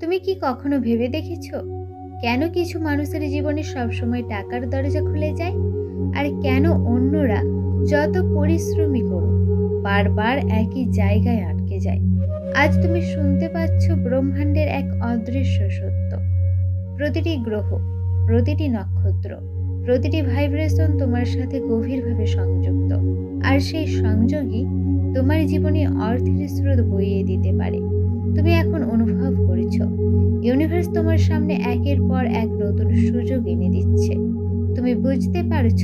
তুমি কি কখনো ভেবে দেখেছ? কেন কিছু মানুষের জীবনে সবসময় টাকার দরজা খুলে যায়? আর কেন অন্যরা যত পরিশ্রমী করুক, বারবার একই জায়গায় আটকে যায়? আজ তুমি শুনতে পাচ্ছ ব্রহ্মাণ্ডের এক অদৃশ্য সত্য। প্রতিটি গ্রহ, প্রতিটি নক্ষত্র, প্রতিটি ভাইব্রেশন তোমার সাথে গভীরভাবে সংযুক্ত। আর সেই সংযোগই তোমার জীবনে অর্থের স্রোত বইয়ে দিতে পারে। তুমি এখন অনুভব করেছ। ইউনিভার্স তোমার সামনে একের পর এক নতুন সুযোগ এনে দিচ্ছে। তুমি বুঝতে পারছ,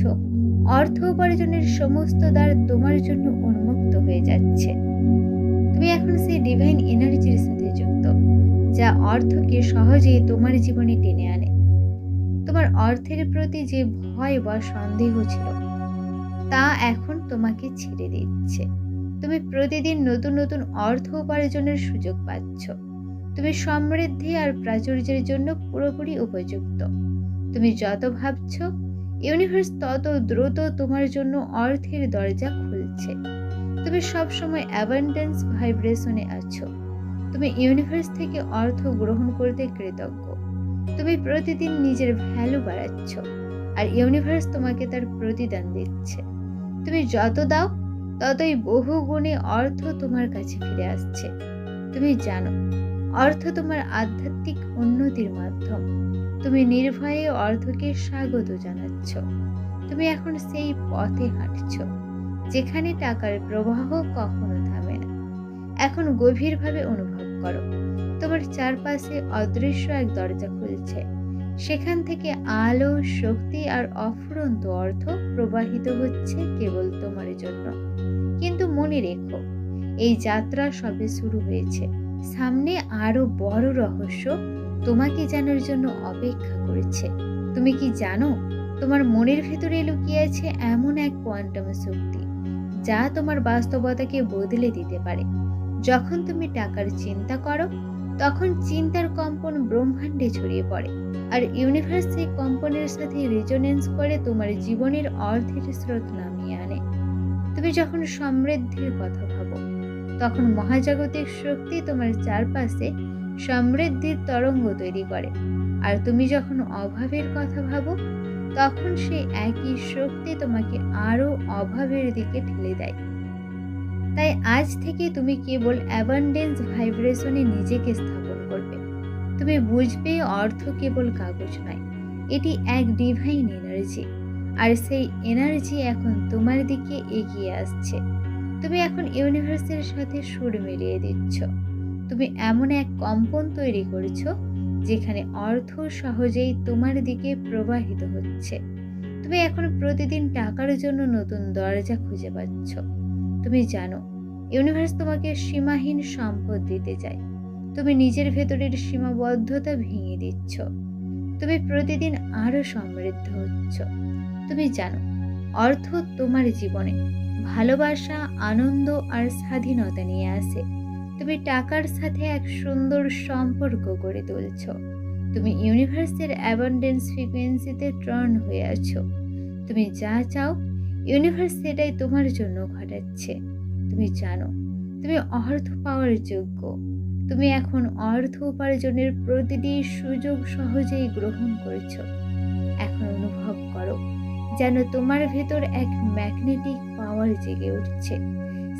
অর্থ উপার্জনের সমস্ত দ্বার তোমার জন্য উন্মুক্ত হয়ে যাচ্ছে। তুমি এখন সেই ডিভাইন এনার্জির সাথে যুক্ত, যা অর্থকে সহজেই তোমার জীবনে টেনে আনে। তোমার অর্থের প্রতি যে ভয় বা সন্দেহ ছিল, তা এখন তোমাকে ছেড়ে দিচ্ছে। তুমি প্রতিদিন নতুন নতুন অর্থ উপার্জনের সুযোগ পাচ্ছ। তুমি সমৃদ্ধি আর প্রাচুর্যের জন্য পুরোপুরি উপযুক্ত। তুমি যত ভাবছ, ইউনিভার্স তত দ্রুত তোমার জন্য অর্থের দরজা খুলছে। তুমি সবসময় অ্যাবান্ডেন্স ভাইব্রেশনে আছো। তুমি ইউনিভার্স থেকে অর্থ গ্রহণ করতে কৃতজ্ঞ। তুমি প্রতিদিন নিজের ভ্যালু বাড়াচ্ছ, আর ইউনিভার্স তোমাকে তার প্রতিদান দিচ্ছে। তুমি যত দাও ততই বহু গুণে অর্থ তোমার কাছে ফিরে আসছে। তুমি জানো, অর্থ তোমার আধ্যাত্মিক উন্নতির মাধ্যম। তুমি নির্ভয়ে অর্থকে স্বাগত জানাচ্ছ। তুমি এখন সেই পথে হাঁটছ, যেখানে টাকার প্রবাহ কখনো থামে না। এখন গভীরভাবে অনুভব করো, তোমার চারপাশে অদৃশ্য এক দরজা খুলছে। সেখান থেকে আলো, শক্তি আর অফুরন্ত অর্থ প্রবাহিত হচ্ছে কেবল তোমার জন্য। কিন্তু মনে রেখো, এই যাত্রা সবে শুরু হয়েছে। সামনে আরও বড় রহস্য তোমাকে জানার জন্য অপেক্ষা করেছে। তুমি কি জানো, তোমার মনের ভেতরে লুকিয়ে আছে এমন এক কোয়ান্টাম শক্তি, যা তোমার বাস্তবতাকে বদলে দিতে পারে। যখন তুমি টাকার চিন্তা করো তখন চিন্তার কম্পন ব্রহ্মাণ্ডে ছড়িয়ে পড়ে। আর ইউনিভার্স সেই কম্পনের সাথে রেজোনেন্স করে তোমার জীবনের অর্থের স্রোত নামিয়ে আনে। তুমি যখন সমৃদ্ধির কথা ভাবো, তখন মহাজাগতিক শক্তি তোমার চারপাশে সমৃদ্ধির তরঙ্গ তৈরি করে। আর তুমি যখন অভাবের কথা ভাবো, তখন সেই একই শক্তি তোমাকে আরও অভাবের দিকে ঠেলে দেয়। তাই আজ থেকে তুমি কেবল অ্যাবান্ডেন্স ভাইব্রেশনে নিজেকে স্থাপন করবে। তুমি বুঝবে অর্থ কেবল কাগজ নয়, এটি এক ডিভাইন এনার্জি আর সেই এনার্জি এখন তোমার দিকে এগিয়ে আসছে। তুমি এখন ইউনিভার্সের সাথে সুর মিলিয়ে দিচ্ছ। তুমি এমন এক কম্পন তৈরি করেছ, যেখানে অর্থ সহজেই তোমার দিকে প্রবাহিত হচ্ছে। তুমি এখন প্রতিদিন টাকার জন্য নতুন দরজা খুঁজে পাচ্ছ। তুমি জানো ইউনিভার্স তোমাকে সীমাহীন সম্পদ দিতে চায়। তুমি নিজের ভেতরের সীমাবদ্ধতা ভেঙে দিচ্ছ। তুমি প্রতিদিন আরও সমৃদ্ধ হচ্ছ। তুমি জানো, অর্থ তোমার জীবনে ভালোবাসা, আনন্দ আর স্বাধীনতা নিয়ে আসে। তুমি টাকার সাথে এক সুন্দর সম্পর্ক গড়ে তুলছ। তুমি ইউনিভার্সের অ্যাবান্ডেন্স ফ্রিকোয়েন্সিতে ট্রার্ন হয়ে আছো। তুমি যা চাও ইউনিভার্স সেটাই তোমার জন্য ঘটাচ্ছে। তুমি জানো, তুমি অর্থ পাওয়ার যোগ্য। তুমি এখন অর্থ উপার্জনের প্রতিটি সুযোগ সহজেই গ্রহণ করেছ। এখন অনুভব করো, যেন তোমার ভেতর এক ম্যাগনেটিক পাওয়ার জেগে উঠছে।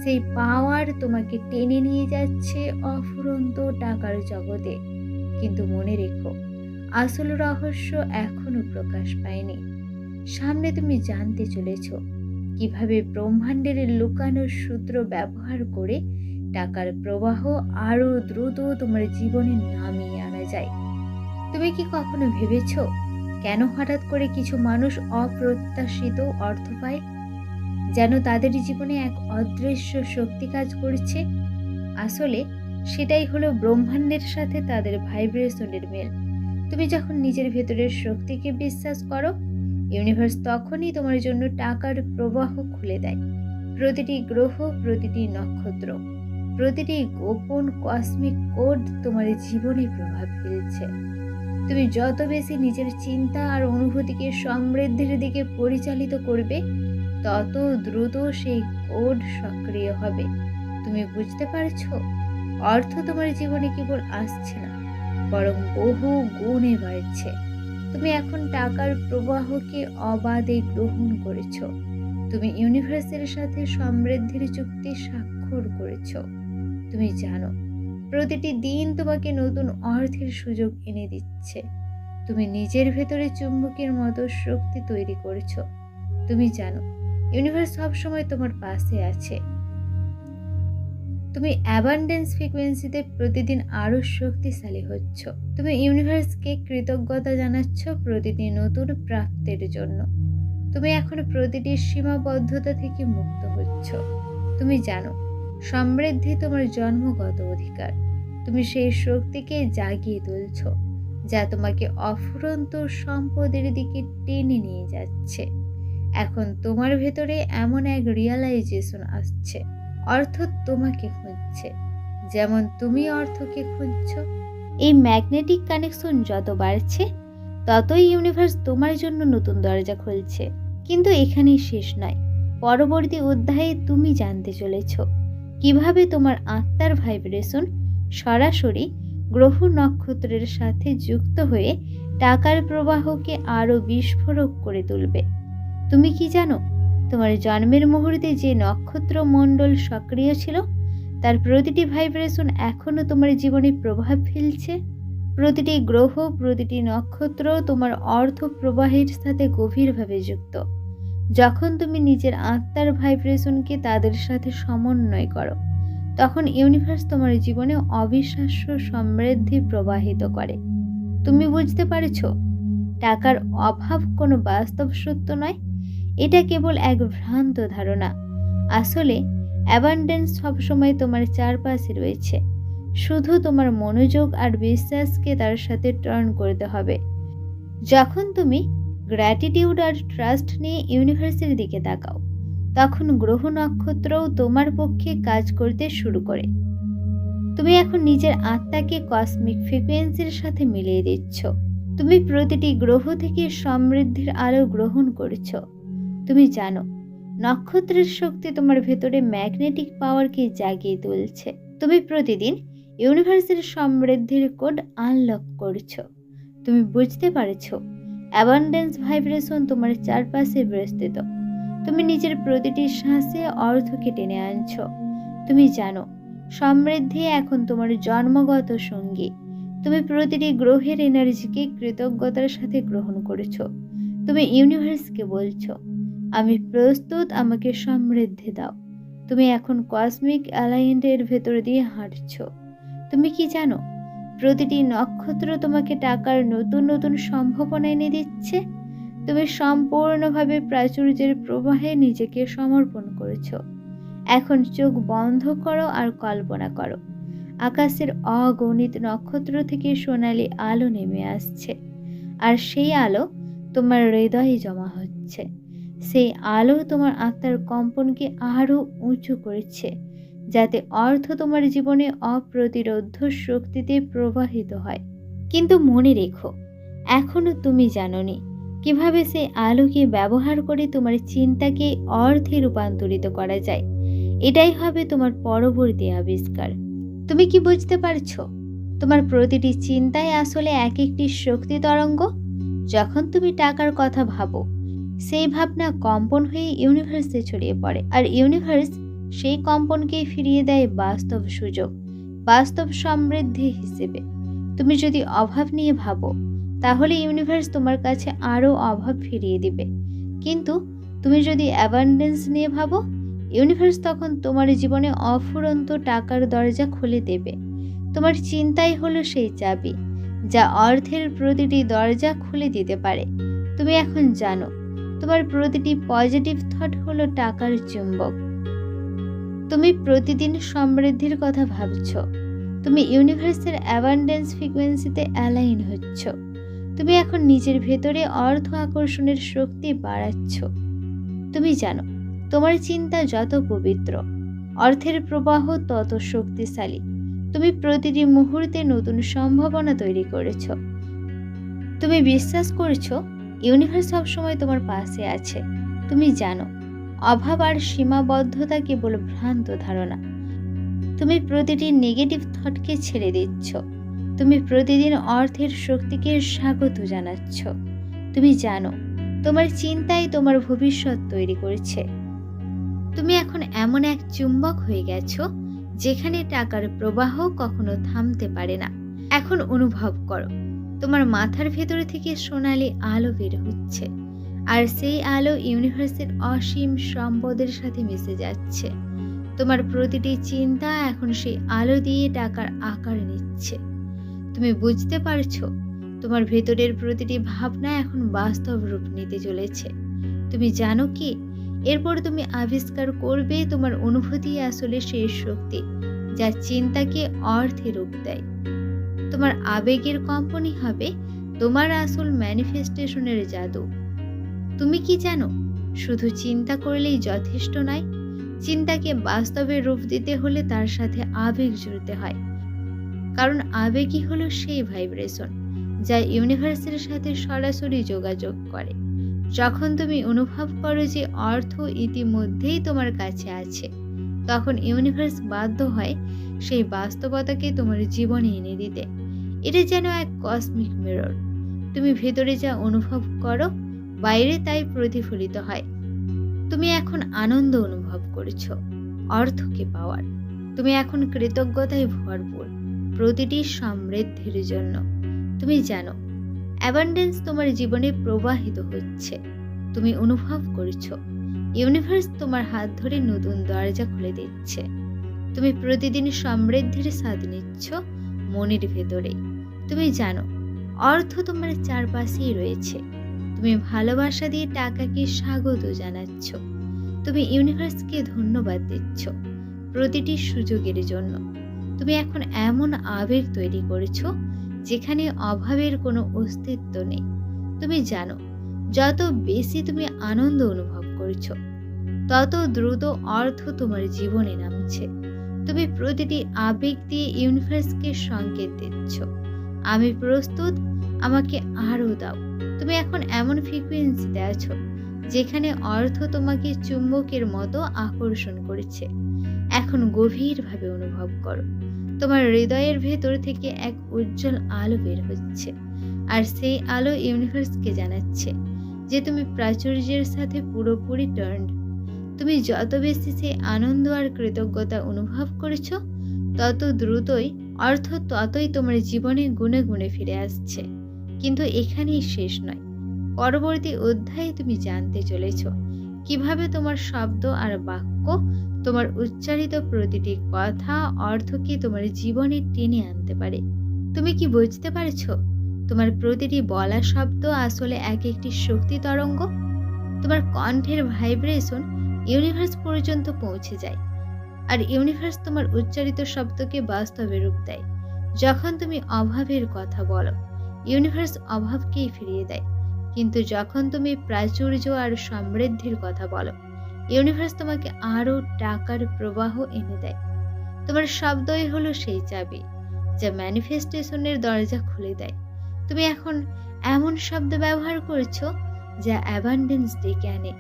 সেই পাওয়ার তোমাকে টেনে নিয়ে যাচ্ছে অফুরন্ত টাকার জগতে। কিন্তু মনে রেখো, আসল রহস্য এখনও প্রকাশ পায়নি। সামনে তুমি জানতে চলেছ কীভাবে ব্রহ্মাণ্ডের লুকানো সূত্র ব্যবহার করে টাকার প্রবাহ আরও দ্রুত তোমার জীবনে নামিয়ে আনা যায়? তুমি কি কখনো ভেবেছ কেন হঠাৎ করে কিছু মানুষ অপ্রত্যাশিত অর্থ পায়? যেন তাদের জীবনে এক অদৃশ্য শক্তি কাজ করছে? আসলে সেটাই হলো ব্রহ্মাণ্ডের সাথে তাদের ভাইব্রেশনের মেল। তুমি যখন নিজের ভেতরের শক্তিকে বিশ্বাস করো ইউনিভার্স তখনই তোমার জন্য টাকার প্রবাহ খুলে দেয়। প্রতিটি গ্রহ, প্রতিটি নক্ষত্র, প্রতিটি গোপন কসমিক কোড তোমার জীবনে প্রভাব ফেলছে। তুমি যত বেশি নিজের চিন্তা আর অনুভূতিকে সমৃদ্ধির দিকে পরিচালিত করবে, তত দ্রুত সেই কোড সক্রিয় হবে। তুমি বুঝতে পারছ? অর্থ তোমার জীবনে কেবল আসছে না, বরং বহু গুণে বাড়ছে। তুমি এখন টাকার প্রবাহকে অবাধে গ্রহণ করেছ। তুমি ইউনিভার্সের সাথে সমৃদ্ধির চুক্তি স্বাক্ষর করেছ। তুমি জানো, প্রতিটি দিন তোমাকে নতুন অর্থের সুযোগ এনে দিচ্ছে। তুমি নিজের ভেতরে চুম্বকের মতো শক্তি তৈরি করেছ। তুমি জানো ইউনিভার্স সবসময় তোমার পাশে আছে। তুমি অ্যাবান্ডেন্স ফ্রিকোয়েন্সিতে প্রতিদিন আরও শক্তিশালী হচ্ছ। তুমি ইউনিভার্সকে কৃতজ্ঞতা জানাচ্ছ প্রতিটি নতুন প্রাপ্তের জন্য। তুমি এখন প্রতিটি সীমাবদ্ধতা থেকে মুক্ত হচ্ছ। তুমি জানো, সমৃদ্ধি তোমার জন্মগত অধিকার। তুমি সেই শক্তিকে জাগিয়ে তুলছ, যা তোমাকে অফুরন্ত সম্পদের দিকে টেনে নিয়ে যাচ্ছে। এখন তোমার ভেতরে এমন এক রিয়ালাইজেশন আসছে। অর্থ তোমাকে খুঁজছে। যেমন তুমি অর্থকে খুঁজছ, এই ম্যাগনেটিক কানেকশন যত বাড়ছে, ততই ইউনিভার্স তোমার জন্য নতুন দরজা খুলছে। কিন্তু এখানেই শেষ নয়। পরবর্তী অধ্যায়ে তুমি জানতে চলেছ, কীভাবে তোমার আত্মার ভাইব্রেশন সরাসরি গ্রহ নক্ষত্রের সাথে যুক্ত হয়ে টাকার প্রবাহকে আরও বিস্ফোরক করে তুলবে। তুমি কি জানো তোমার জন্মের মুহূর্তে যে নক্ষত্র মণ্ডল সক্রিয় ছিল, তার প্রতিটি ভাইব্রেশন এখনও তোমার জীবনে প্রভাব ফেলছে। প্রতিটি গ্রহ, প্রতিটি নক্ষত্র তোমার অর্থ প্রবাহের সাথে গভীরভাবে যুক্ত। যখন তুমি নিজের আত্মার ভাইব্রেশনকে তাদের সাথে সমন্বয় করো, তখন ইউনিভার্স তোমার জীবনে অবিশ্বাস্য সমৃদ্ধি প্রবাহিত করে। তুমি বুঝতে পারছ? টাকার অভাব কোনো বাস্তব সত্য নয় এটা কেবল এক ভ্রান্ত ধারণা। আসলে অ্যাবান্ডেন্স সবসময় তোমার চারপাশে রয়েছে। শুধু তোমার মনোযোগ আর বিশ্বাসকে তার সাথে টার্ন করতে হবে। যখন তুমি গ্র্যাটিটিউড আর ট্রাস্ট নিয়ে ইউনিভার্সের দিকে তাকাও, তখন গ্রহ নক্ষত্রও তোমার পক্ষে কাজ করতে শুরু করে। তুমি এখন নিজের আত্মাকে কসমিক ফ্রিকোয়েন্সির সাথে মিলিয়ে দিচ্ছ। তুমি প্রতিটি গ্রহ থেকে সমৃদ্ধির আলো গ্রহণ করছ। তুমি জানো, নক্ষত্রের শক্তি তোমার ভেতরে ম্যাগনেটিক পাওয়ারকে জাগিয়ে তুলছে। তুমি প্রতিদিন ইউনিভার্সের সমৃদ্ধির কোড আনলক করছ। তুমি বুঝতে পারছ অ্যাবান্ডেন্স ভাইব্রেশন তোমার চারপাশে বিস্তৃত। তুমি নিজের প্রতিটি শ্বাসে অর্থকে টেনে আনছ। তুমি জানো, সমৃদ্ধি এখন তোমার জন্মগত সঙ্গী। তুমি প্রতিটি গ্রহের এনার্জিকে কৃতজ্ঞতার সাথে গ্রহণ করেছ। তুমি ইউনিভার্সকে বলছো। আমি প্রস্তুত, আমাকে সমৃদ্ধি দাও। তুমি এখন কসমিক অ্যালায়েন্টের ভেতর দিয়ে হাঁটছ। তুমি কি জানো, প্রতিটি নক্ষত্র তোমাকে টাকার নতুন নতুন সম্ভাবনা এনে দিচ্ছে? তুমি সম্পূর্ণভাবে প্রাচুর্যের প্রবাহে নিজেকে সমর্পণ করেছ। এখন চোখ বন্ধ করো আর কল্পনা করো। আকাশের অগণিত নক্ষত্র থেকে সোনালি আলো নেমে আসছে। আর সেই আলো তোমার হৃদয়ে জমা হচ্ছে। সেই আলো তোমার আত্মার কম্পনকে আরও উঁচু করেছে, যাতে অর্থ তোমার জীবনে অপ্রতিরোধ শক্তিতে প্রবাহিত হয়। কিন্তু মনে রেখো এখনও তুমি জানোনি কীভাবে সেই আলোকে ব্যবহার করে তোমার চিন্তাকে অর্থে রূপান্তরিত করা যায়। এটাই হবে তোমার পরবর্তী আবিষ্কার। তুমি কি বুঝতে পারছ? তোমার প্রতিটি চিন্তায় আসলে এক একটি শক্তি তরঙ্গ? যখন তুমি টাকার কথা ভাবো সেই ভাবনা কম্পন হয়ে ইউনিভার্সে ছড়িয়ে পড়ে। আর ইউনিভার্স সেই কম্পনকেই ফিরিয়ে দেয় বাস্তব সুযোগ, বাস্তব সমৃদ্ধি হিসেবে। তুমি যদি অভাব নিয়ে ভাবো, তাহলে ইউনিভার্স তোমার কাছে আরও অভাব ফিরিয়ে দিবে। কিন্তু তুমি যদি অ্যাবান্ডেন্স নিয়ে ভাবো ইউনিভার্স তখন তোমার জীবনে অফুরন্ত টাকার দরজা খুলে দেবে। তোমার চিন্তাই হলো সেই চাবি, যা অর্থের প্রতিটি দরজা খুলে দিতে পারে। তুমি এখন জানো তোমার প্রতিটি পজিটিভ থট হলো টাকার চুম্বক। তুমি প্রতিদিন সমৃদ্ধির কথা ভাবছ। তুমি ইউনিভার্সের অ্যাবান্ডেন্স ফ্রিকোয়েন্সিতে অ্যালাইন হচ্ছ। তুমি এখন নিজের ভেতরে অর্থ আকর্ষণের শক্তি বাড়াচ্ছ। তুমি জানো, তোমার চিন্তা যত পবিত্র, অর্থের প্রবাহ তত শক্তিশালী। তুমি প্রতিটি মুহূর্তে নতুন সম্ভাবনা তৈরি করেছ। তুমি বিশ্বাস করছ ইউনিভার্স সবসময় তোমার পাশে আছে। তুমি জানো, অভাব আর সীমাবদ্ধতা কেবল ভ্রান্ত ধারণা। তুমি প্রতিটি নেগেটিভ থটকে ছেড়ে দিচ্ছ। তুমি প্রতিদিন অর্থের শক্তিকে স্বাগত জানাচ্ছ। তুমি জানো, তোমার চিন্তাই তোমার ভবিষ্যৎ তৈরি করেছে। তুমি এখন এমন এক চুম্বক হয়ে গেছো, যেখানে টাকার প্রবাহ কখনো থামতে পারে না। এখন অনুভব করো তোমার মাথার ভেতরে থেকে সোনালি আলো বের হচ্ছে। আর সেই আলো ইউনিভার্সের অসীম সম্পদের সাথে মিশে যাচ্ছে। তোমার প্রতিটি চিন্তা এখন সেই আলো দিয়ে টাকার আকার নিচ্ছে। তুমি বুঝতে পারছ, তোমার ভেতরের প্রতিটি ভাবনা এখন বাস্তব রূপ নিতে চলেছে। তুমি জানো কি, এরপর তুমি আবিষ্কার করবে তোমার অনুভূতি আসলে সেই শক্তি, যা চিন্তাকে অর্থে রূপ দেয়। তোমার আবেগের কম্পনি হবে তোমার আসল ম্যানিফেস্টেশনের জাদু। তুমি কি জানো, শুধু চিন্তা করলেই যথেষ্ট নয়, চিন্তাকে বাস্তবে রূপ দিতে হলে তার সাথে আবেগ জুড়তে হয়। কারণ আবেগই হলো সেই ভাইব্রেশন যা ইউনিভার্সের সাথে সরাসরি যোগাযোগ করে। যখন তুমি অনুভব করো যে অর্থ ইতিমধ্যেই তোমার কাছে আছে, তখন ইউনিভার্স বাধ্য হয় সেই বাস্তবতাকে তোমার জীবনে এনে দিতে। এটা যেন এক কসমিক মিরর তুমি ভেতরে যা অনুভব করো, বাইরে তাই প্রতিফলিত হয়। তুমি এখন আনন্দ অনুভব করছ অর্থকে পাওয়ার? তুমি এখন কৃতজ্ঞতায় ভরপুর, প্রতিটি সমৃদ্ধির জন্য। তুমি জানো অ্যাবান্ডেন্স তোমার জীবনে প্রবাহিত হচ্ছে। তুমি অনুভব করছ ইউনিভার্স তোমার হাত ধরে নতুন দরজা খুলে দিচ্ছে। তুমি প্রতিদিন সমৃদ্ধির স্বাদ নিচ্ছ মনের ভেতরে তুমি জানো, অর্থ তোমার চারপাশেই রয়েছে। তুমি ভালোবাসা দিয়ে টাকাকে স্বাগত জানাচ্ছ। তুমি ইউনিভার্সকে ধন্যবাদ দিচ্ছ প্রতিটি সুযোগের জন্য। তুমি এখন এমন আবেগ তৈরি করেছ যেখানে অভাবের কোনো অস্তিত্ব নেই। তুমি জানো, যত বেশি তুমি আনন্দ অনুভব করছ, তত দ্রুত অর্থ তোমার জীবনে নামছে। তুমি প্রতিটি আবেগ দিয়ে ইউনিভার্সকে সংকেত দিচ্ছ। আমি প্রস্তুত, আমাকে আরও দাও। তুমি এখন এমন ফ্রিকুয়েন্সিতে আছো যেখানে অর্থ তোমাকে চুম্বকের মতো আকর্ষণ করেছে। এখন গভীরভাবে অনুভব করো, তোমার হৃদয়ের ভেতর থেকে এক উজ্জ্বল আলো বের হচ্ছে, আর সেই আলো ইউনিভার্সকে জানাচ্ছে যে তুমি প্রাচুর্যের সাথে পুরোপুরি টার্ন তুমি যত বেশি সেই আনন্দ আর কৃতজ্ঞতা অনুভব করেছ, তত দ্রুতই অর্থ ততই তোমার জীবনে গুনে গুনে ফিরে আসছে। কিন্তু এখানেই শেষ নয়। পরবর্তী অধ্যায়ে তুমি জানতে চলেছ কীভাবে তোমার শব্দ আর বাক্য, তোমার উচ্চারিত প্রতিটি কথা অর্থকে তোমার জীবনে টেনে আনতে পারে। তুমি কি বুঝতে পারছ? তোমার প্রতিটি বলা শব্দ আসলে এক একটি শক্তি তরঙ্গ? তোমার কণ্ঠের ভাইব্রেশন ইউনিভার্স পর্যন্ত পৌঁছে যায়। আর ইউনিভার্স তোমার উচ্চারিত শব্দকে বাস্তবে রূপ দেয়। যখন তুমি অভাবের কথা বলো, ইউনিভার্স অভাবকেই ফিরিয়ে দেয়। কিন্তু যখন তুমি প্রাচুর্য আর সমৃদ্ধির কথা বলো, ইউনিভার্স তোমাকে আরও টাকার প্রবাহ এনে দেয়। তোমার শব্দই হলো সেই চাবি, যা ম্যানিফেস্টেশনের দরজা খুলে দেয়। তুমি এখন এমন শব্দ ব্যবহার করছ, যা অ্যাবান্ডেন্স ডেকে আনে।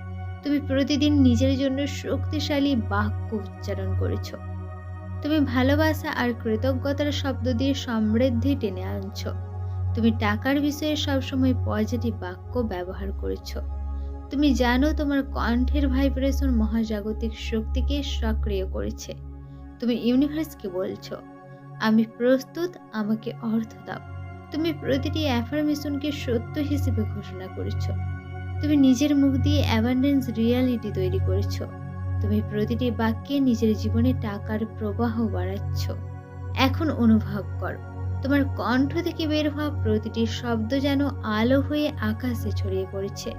তুমি প্রতিদিন নিজের জন্য শক্তিশালী বাক্য উচ্চারণ করেছ। তুমি ভালোবাসা আর কৃতজ্ঞতার শব্দ দিয়ে সমৃদ্ধি টেনে আনছ। তুমি টাকার বিষয়ে সবসময় পজিটিভ বাক্য ব্যবহার করেছ। তুমি জানো তোমার কণ্ঠের ভাইব্রেশন মহাজাগতিক শক্তিকে সক্রিয় করেছে। তুমি ইউনিভার্সকে বলছো, আমি প্রস্তুত, আমাকে অর্থ দাও। তুমি প্রতিটি অ্যাফার্মেশনকে সত্য হিসেবে ঘোষণা করেছ। তুমি নিজের মুখ দিয়ে অ্যাবান্ডেন্স রিয়ালিটি তৈরি করেছ। তুমি প্রতিটি বাক্যে নিজের জীবনে টাকার প্রবাহ বাড়াচ্ছ। এখন অনুভব করো, তোমার কণ্ঠ থেকে বের হওয়া প্রতিটি শব্দ যেন আলো হয়ে আকাশে ছড়িয়ে পড়েছে।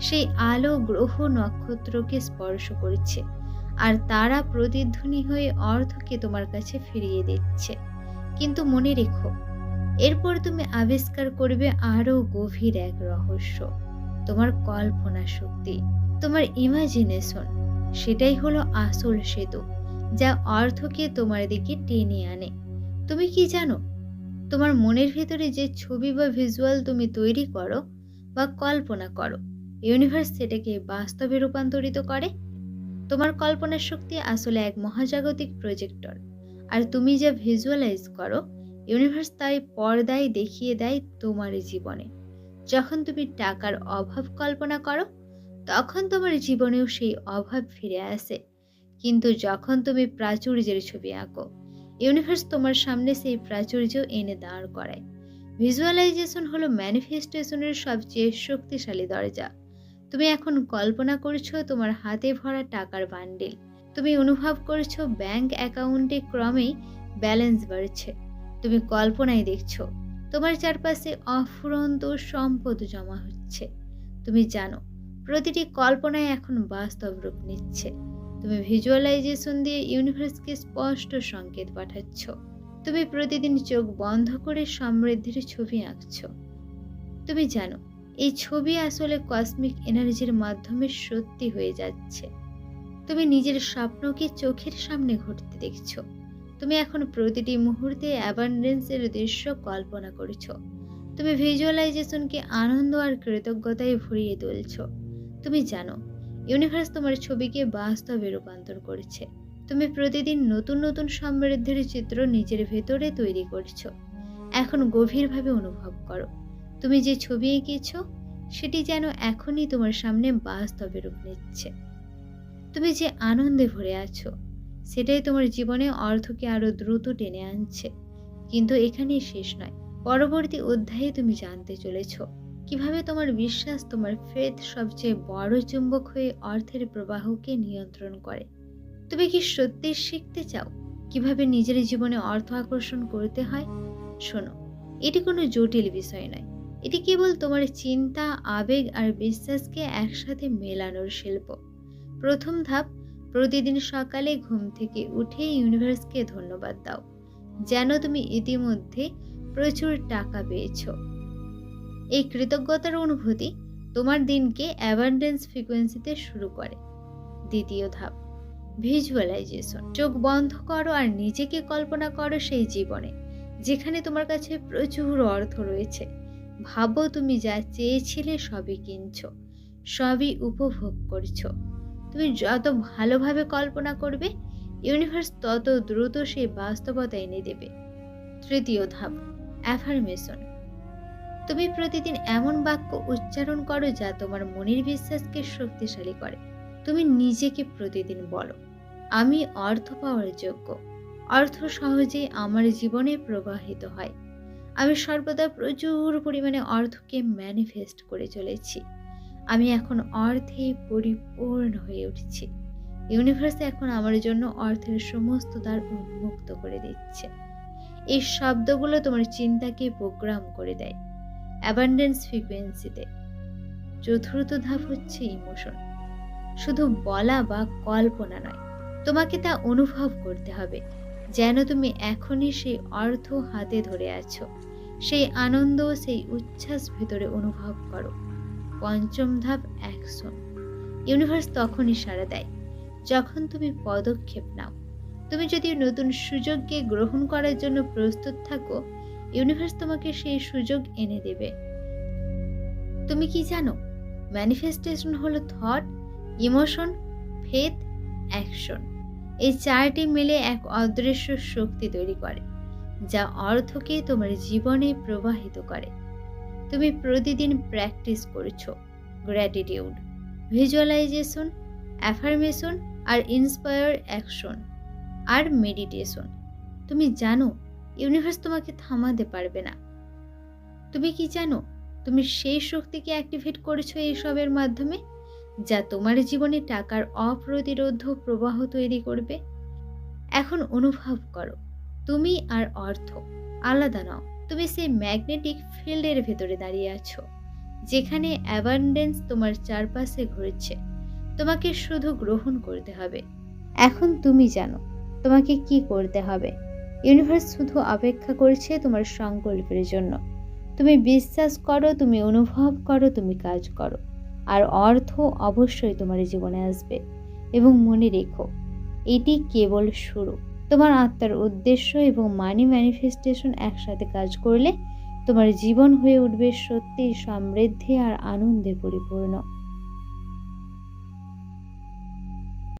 সেই আলো গ্রহ নক্ষত্রকে স্পর্শ করেছে, আর তারা প্রতিধ্বনি হয়ে অর্থকে তোমার কাছে ফিরিয়ে দিচ্ছে। কিন্তু মনে রেখো, এরপর তুমি আবিষ্কার করবে আরও গভীর এক রহস্য। তোমার কল্পনা শক্তি, তোমার ইমাজিনেশন সেটাই হলো আসল সেতু, যা অর্থকে তোমার দিকে টেনে আনে। তুমি কি জানো, তোমার মনের ভেতরে যে ছবি বা ভিজুয়াল তুমি তৈরি করো বা কল্পনা করো ইউনিভার্স সেটাকে বাস্তবে রূপান্তরিত করে? তোমার কল্পনার শক্তি আসলে এক মহাজাগতিক প্রজেক্টর আর তুমি যা ভিজুয়ালাইজ করো ইউনিভার্স তাই পর্দায় দেখিয়ে দেয় তোমার জীবনে। যখন তুমি টাকার অভাব কল্পনা করো, তখন তোমার জীবনেও সেই অভাব ফিরে আসে। কিন্তু যখন তুমি প্রাচুর্যের ছবি আঁকো ইউনিভার্স তোমার সামনে সেই প্রাচুর্য এনে দাঁড় করায়। ভিজুয়ালাইজেশন হলো ম্যানিফেস্টেশনের সবচেয়ে শক্তিশালী দরজা। তুমি এখন কল্পনা করছ তোমার হাতে ভরা টাকার বান্ডিল তুমি অনুভব করছ ব্যাংক অ্যাকাউন্টে ক্রমেই ব্যালেন্স বাড়ছে। তুমি কল্পনায় দেখছ তোমার চারপাশে অফুরন্ত সম্পদ জমা হচ্ছে। তুমি জানো, প্রতিটি কল্পনায় এখন বাস্তব রূপ নিচ্ছে। তুমি ভিজুয়ালাইজেশন দিয়ে ইউনিভার্সকে স্পষ্ট সংকেত পাঠাচ্ছ। তুমি প্রতিদিন চোখ বন্ধ করে সমৃদ্ধির ছবি আঁকছ। তুমি জানো, এই ছবি আসলে কসমিক এনার্জির মাধ্যমে সত্যি হয়ে যাচ্ছে। তুমি নিজের স্বপ্নকে চোখের সামনে ঘটতে দেখছ। তুমি এখন প্রতিটি মুহূর্তে অ্যাবান্ডেন্সের দৃশ্য কল্পনা করছ। তুমি ভিজুয়ালাইজেশনকে আনন্দ আর কৃতজ্ঞতায় ভরিয়ে তুলছ। তুমি জানো ইউনিভার্স তোমার ছবিকে বাস্তবে রূপান্তর করেছে। তুমি প্রতিদিন নতুন নতুন সমৃদ্ধির চিত্র নিজের ভেতরে তৈরি করছ। এখন গভীরভাবে অনুভব করো, তুমি যে ছবি এঁকেছ, সেটি যেন এখনই তোমার সামনে বাস্তবে রূপ নিচ্ছে। তুমি যে আনন্দে ভরে আছো সেটাই তোমার জীবনে অর্থকে আরও দ্রুত টেনে আনছে। কিন্তু এখানেই শেষ নয়। পরবর্তী অধ্যায়ে তুমি জানতে চলেছ, কীভাবে তোমার বিশ্বাস তোমার ফেথ সবচেয়ে বড় চুম্বক হয়ে অর্থের প্রবাহকে নিয়ন্ত্রণ করে। তুমি কি সত্যি শিখতে চাও, কীভাবে নিজের জীবনে অর্থ আকর্ষণ করতে হয়? শোনো, এটি কোনো জটিল বিষয় নয়। এটি কেবল তোমার চিন্তা, আবেগ আর বিশ্বাসকে একসাথে মেলানোর শিল্প। প্রথম ধাপ প্রতিদিন সকালে ঘুম থেকে উঠে ইউনিভার্সকে ধন্যবাদ দাও। যেন তুমি ইতিমধ্যে প্রচুর টাকা পেয়েছ। এই কৃতজ্ঞতার অনুভূতি তোমার দিনকে অ্যাবান্ডেন্স ফ্রিকোয়েন্সিতে শুরু করে। দ্বিতীয় ধাপ ভিজুয়ালাইজেশন চোখ বন্ধ করো আর নিজেকে কল্পনা করো সেই জীবনে, যেখানে তোমার কাছে প্রচুর অর্থ রয়েছে। ভাবো তুমি যা চেয়েছিলে সবই কিনছ, সবই উপভোগ করছ। তুমি যত ভালোভাবে কল্পনা করবে ইউনিভার্স তত দ্রুত সেই বাস্তবতা এনে দেবে। তৃতীয় ধাপ অ্যাফার্মেশন তুমি প্রতিদিন এমন বাক্য উচ্চারণ করো যা তোমার মনের বিশ্বাসকে শক্তিশালী করে। তুমি নিজেকে প্রতিদিন বলো, আমি অর্থ পাওয়ার যোগ্য। অর্থ সহজেই আমার জীবনে প্রবাহিত হয়। আমি সর্বদা প্রচুর পরিমাণে অর্থকে ম্যানিফেস্ট করে চলেছি। আমি এখন অর্থে পরিপূর্ণ হয়ে উঠছি। ইউনিভার্স এখন আমার জন্য অর্থের সমস্ত দ্বার উন্মুক্ত করে দিচ্ছে। এই শব্দগুলো তোমার চিন্তাকে প্রোগ্রাম করে দেয়। অ্যাবান্ডেন্স ফ্রিকোয়েন্সিতে। চতুর্থ ধাপ হচ্ছে ইমোশন। শুধু বলা বা কল্পনা নয়, তোমাকে তা অনুভব করতে হবে, যেন তুমি এখনই সেই অর্থ হাতে ধরে আছো। সেই আনন্দ, সেই উচ্ছ্বাস ভেতরে অনুভব করো। পঞ্চম ধাপ অ্যাকশন ইউনিভার্স তখনই সাড়া দেয়, যখন তুমি পদক্ষেপ নাও। তুমি যদি নতুন সুযোগকে গ্রহণ করার জন্য প্রস্তুত থাকো, ইউনিভার্স তোমাকে সেই সুযোগ এনে দেবে। তুমি কি জানো ম্যানিফেস্টেশন হলো থট ইমোশন ফেথ অ্যাকশন এই চারটি মিলে এক অদৃশ্য শক্তি তৈরি করে, যা অর্থকে তোমার জীবনে প্রবাহিত করে। তুমি প্রতিদিন প্র্যাকটিস করছ। গ্র্যাটিটিউড ভিজুয়ালাইজেশন অ্যাফার্মেশন আর ইন্সপায়ার অ্যাকশন আর মেডিটেশন তুমি জানো ইউনিভার্স তোমাকে থামাতে পারবে না। তুমি কি জানো, তুমি সেই শক্তিকে অ্যাক্টিভেট করেছ এইসবের মাধ্যমে যা তোমার জীবনে টাকার অপ্রতিরোধ প্রবাহ তৈরি করবে? এখন অনুভব করো, তুমি আর অর্থ আলাদা নাও। তুমি সেই ম্যাগনেটিক ফিল্ডের ভেতরে দাঁড়িয়ে আছো, যেখানে অ্যাবান্ডেন্স তোমার চারপাশে ঘুরছে। তোমাকে শুধু গ্রহণ করতে হবে। এখন তুমি জানো, তোমাকে কি করতে হবে। ইউনিভার্স শুধু অপেক্ষা করছে তোমার সংকল্পের জন্য। তুমি বিশ্বাস করো, তুমি অনুভব করো, তুমি কাজ করো। আর অর্থ অবশ্যই তোমার জীবনে আসবে। এবং মনে রেখো, এটি কেবল শুরু। তোমার আত্মার উদ্দেশ্য এবং মানি ম্যানিফেস্টেশন একসাথে কাজ করলে তোমার জীবন হয়ে উঠবে সত্যি সমৃদ্ধি আর আনন্দে পরিপূর্ণ।